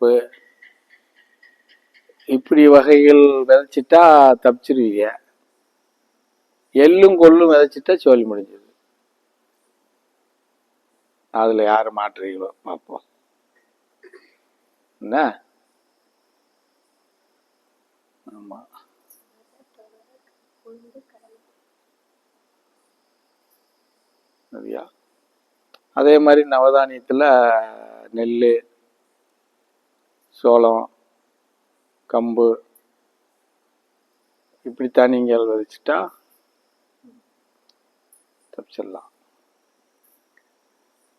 பருப்பு இப்படி வகைகள் விதைச்சிட்டா தப்பிச்சிருவீங்க. எள்ளும் கொள்ளும் விதைச்சிட்டா சோழி முடிஞ்சது. அதுல யாரு மாற்றுறீங்களோ பார்ப்போம். என்ன? ஆமா. சரியா? அதே மாதிரி நவதானியத்துல நெல் சோளம் கம்பு இப்படி தானியங்கள் விதைச்சிட்டா தப்பிச்சிடலாம்.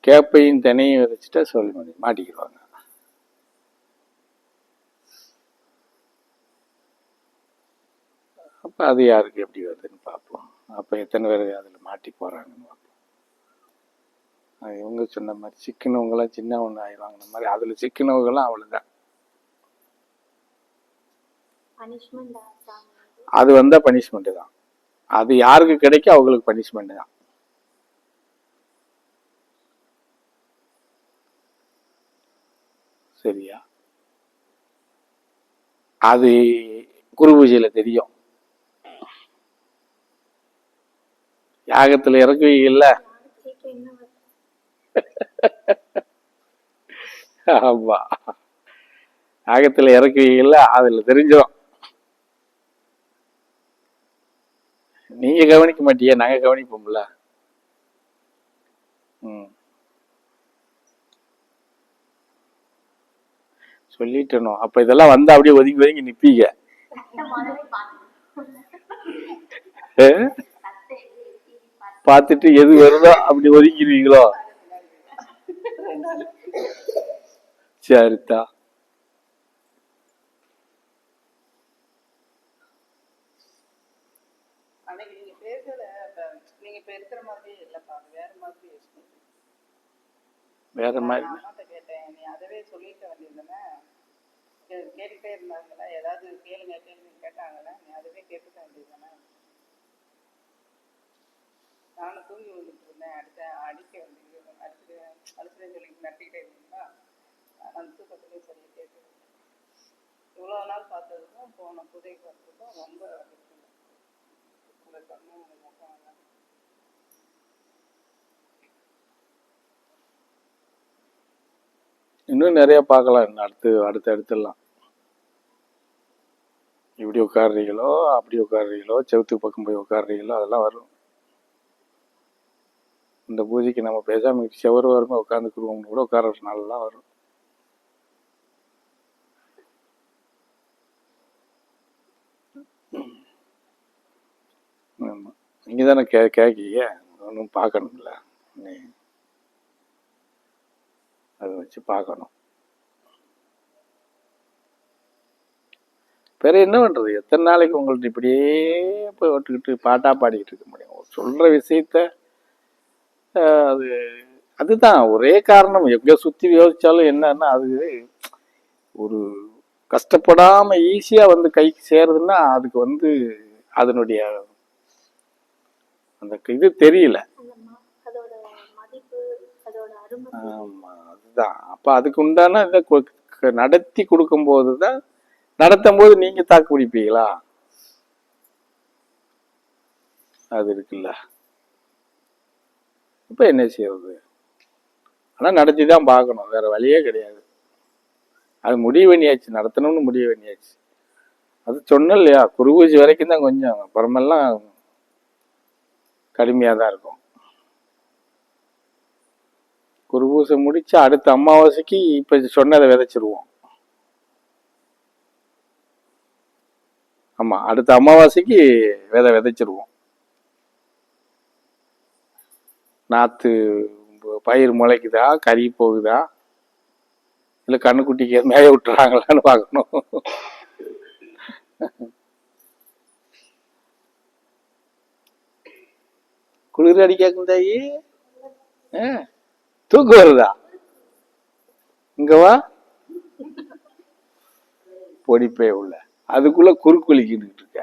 கேப்பையும் தினையும் விதைச்சிட்டா சொல்லி முடியும் மாட்டிக்கிடுவாங்க. அப்போ அது யாருக்கு எப்படி வருதுன்னு பார்ப்போம். அப்போ எத்தனை பேர் அதில் மாட்டி போகிறாங்கன்னு பார்ப்போம். இவங்க சொன்ன மாதிரி சிக்கினவங்களாம் சின்ன ஒன்று ஆயிடுவாங்க மாதிரி அதில் சிக்கினவங்களாம் அவ்வளோதான் அது வந்தால் பனிஷ்மெண்ட்டு தான். அது யாருக்கு கிடைக்கும் அவங்களுக்கு பனிஷ்மெண்ட் தான். சரியா? அது குருபூஜையில தெரியும். யாகத்துல இறக்குவீங்கல்ல? இல்ல ஆமா. யாகத்துல இறக்குவீங்கல்ல? அதுல தெரிஞ்சிடும் நீங்க கவனிக்க மாட்டியே நாங்க கவனிப்போம்ல. ம். சொல்லிட்டணும் அப்ப இதெல்லாம் வந்தா அப்படியே ஒதுங்கி ஒதுங்கி நிப்பீங்க? பார்த்துட்டு எது வருதோ அப்படி ஒதுங்கிடுவீங்களோ? சரிதா அன்னைக்கு நீங்க பேசுறத இப்ப நீங்க இப்ப இருக்கிற மாதிரியே இல்லப்பா வேற மாதிரி யோசிச்சு வேற மாதிரி. அம்மாட்ட கேட்டேன் நீ அதவே சொல்லிட்டு வேண்டியதுதானே? கே- கேட்டுட்டே இருந்தாங்களா? ஏதாவது கேளுங்க கேளுங்க கேட்டாங்களா? நீ அதவே கேட்டுக்க வேண்டியதுதானே? நானும் தூங்கி விழுந்துட்டு இருந்தேன். அடுத்த அடிக்க வேண்டியது அடிச்சுட்டு அடிச்சுட்டு சொல்லி நட்டிக்கிட்டே இருந்தீங்களா? அந்த தூக்கத்துலேயே சொல்லி கேட்டு இவ்வளோ நாள் பார்த்ததுக்கும் போன புதைக்கு பார்த்ததுக்கும் ரொம்ப இன்னும் நிறைய பார்க்கலாம் அடுத்து அடுத்து அடுத்துலாம் இப்படி உட்காடுறீங்களோ அப்படி உட்காடுறீங்களோ செவுத்துக்கு பக்கம் போய் உட்காடுறீங்களோ அதெல்லாம் வரும். இந்த பூஜைக்கு நம்ம பேசாமல் செவரு வருமா உட்காந்துக்குருவோம்னு கூட உட்கார நல்லா வரும். ஆமாம் நீங்கள் தானே கே கேட்கீங்க ஒன்றும் பார்க்கணும்ல. நீ அதை வச்சு பார்க்கணும். வேற என்ன பண்ணுறது எத்தனை நாளைக்கு உங்கள்ட்ட இப்படியே போய் விட்டுக்கிட்டு பாட்டாக பாடிக்கிட்டு இருக்க முடியும்? சொல்கிற விஷயத்த அது அதுதான். ஒரே காரணம். எங்கே சுற்றி யோசித்தாலும் என்னன்னா அது ஒரு கஷ்டப்படாமல் ஈஸியாக வந்து கைக்கு சேருதுன்னா அதுக்கு வந்து அதனுடைய அந்த இது தெரியல அந்த ம- அதோட மதிப்பு அதோட அருமை ஆமா அதுதான். அப்ப அதுக்கு உண்டான இதை நடத்தி கொடுக்கும்போது தான் நடத்தும் போது நீங்க தாக்கு பிடிப்பீங்களா? அது இருக்குல்ல. இப்ப என்ன செய்யறது? ஆனா நடத்தி தான் பார்க்கணும். வேற வழியே கிடையாது. அது முடிவு பண்ணியாச்சு. நடத்தணும்னு முடிவு பண்ணியாச்சு. அது சொன்னேன் இல்லையா? குருபூஜி வரைக்கும் தான் கொஞ்சம் அப்புறமெல்லாம் கடுமையா தான் இருக்கும். குருபூசை முடிச்சு அடுத்த அமாவாசைக்கு இப்ப சொன்னதை விதைச்சிருவோம். ஆமா அடுத்த அமாவாசைக்கு விதை விதைச்சிருவோம். நாத்து பயிர் முளைக்குதா கறி போகுதா இல்ல கண்ணுக்குட்டிக்கு மேய விட்டுறாங்களான்னு பார்க்கணும். குளிர் அடிக்காக்கும் தாயி? ஆ, தூக்கு வருதா? இங்க வா. பொடிப்பே உள்ள. அதுக்குள்ள குறுக்குளிக்கிட்டு இருக்க.